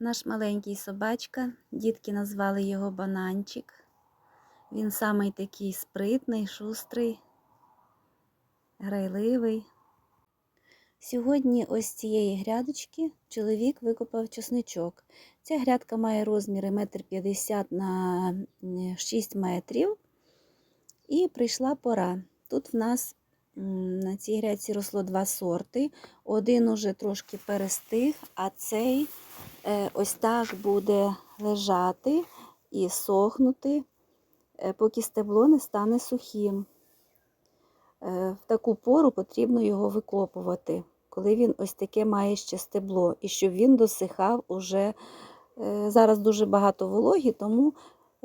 Наш маленький собачка, дітки назвали його бананчик. Він самий такий спритний, шустрий, грайливий. Сьогодні ось цієї грядочки чоловік викопав чесничок. Ця грядка має розміри 1,50 м на 6 метрів. І прийшла пора. Тут в нас на цій грядці росло два сорти. Один уже трошки перестиг, а цей ось так буде лежати і сохнути, е, поки стебло не стане сухим. Е, В таку пору потрібно його викопувати, коли він ось таке має ще стебло, і щоб він досихав уже. е, Зараз дуже багато вологі, тому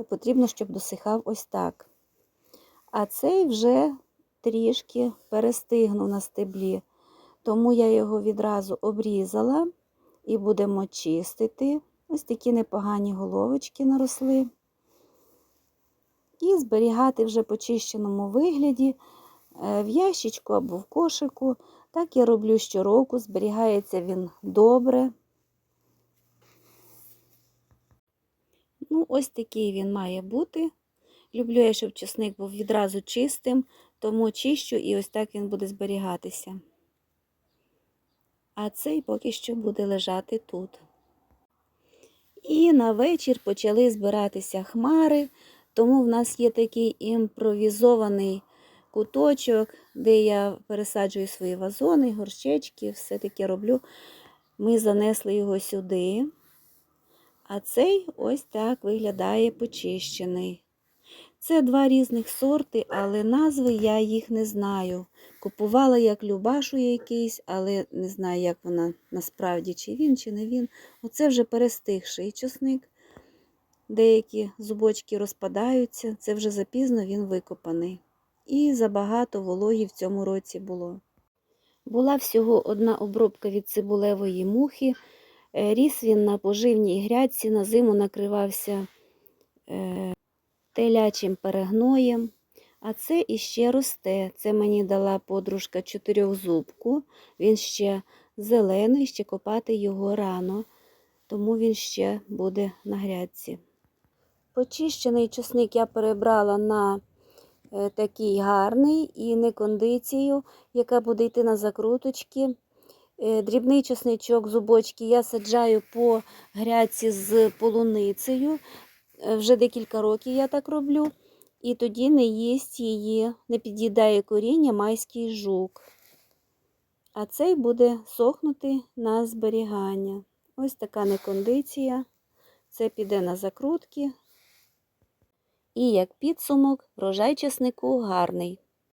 потрібно, щоб досихав ось так. А цей вже трішки перестигнув на стеблі, тому я його відразу обрізала і будемо чистити. Ось такі непогані головочки наросли. І зберігати вже по чищеному вигляді е, в ящичку або в кошику. Так я роблю щороку, зберігається він добре. Ну, ось такий він має бути. Люблю я, щоб чесник був відразу чистим, тому чищу і ось так він буде зберігатися. А цей поки що буде лежати тут. І на вечір почали збиратися хмари, тому в нас є такий імпровізований куточок, де я пересаджую свої вазони, горщечки, все таке роблю. Ми занесли його сюди. А цей ось так виглядає почищений. Це два різних сорти, але назви я їх не знаю. Купувала як Любашу якийсь, але не знаю, як вона насправді, чи він, чи не він. Оце вже перестигший чесник. Деякі зубочки розпадаються, це вже запізно він викопаний. І забагато вологі в цьому році було. Була всього одна обробка від цибулевої мухи. Е, Ріс він на поживній грядці, на зиму накривався е, телячим перегноєм. А це іще росте. Це мені дала подружка чотирьохзубку. Він ще зелений, ще копати його рано, тому він ще буде на грядці. Почищений чесник я перебрала на е, такий гарний і не кондицію, яка буде йти на закруточки. Е, Дрібний чесничок, зубочки я саджаю по грядці з полуницею. Е, Вже декілька років я так роблю. І тоді не їсть її, не під'їдає коріння майський жук. А цей буде сохнути на зберігання. Ось така некондиція. Це піде на закрутки. І як підсумок, врожай чеснику гарний.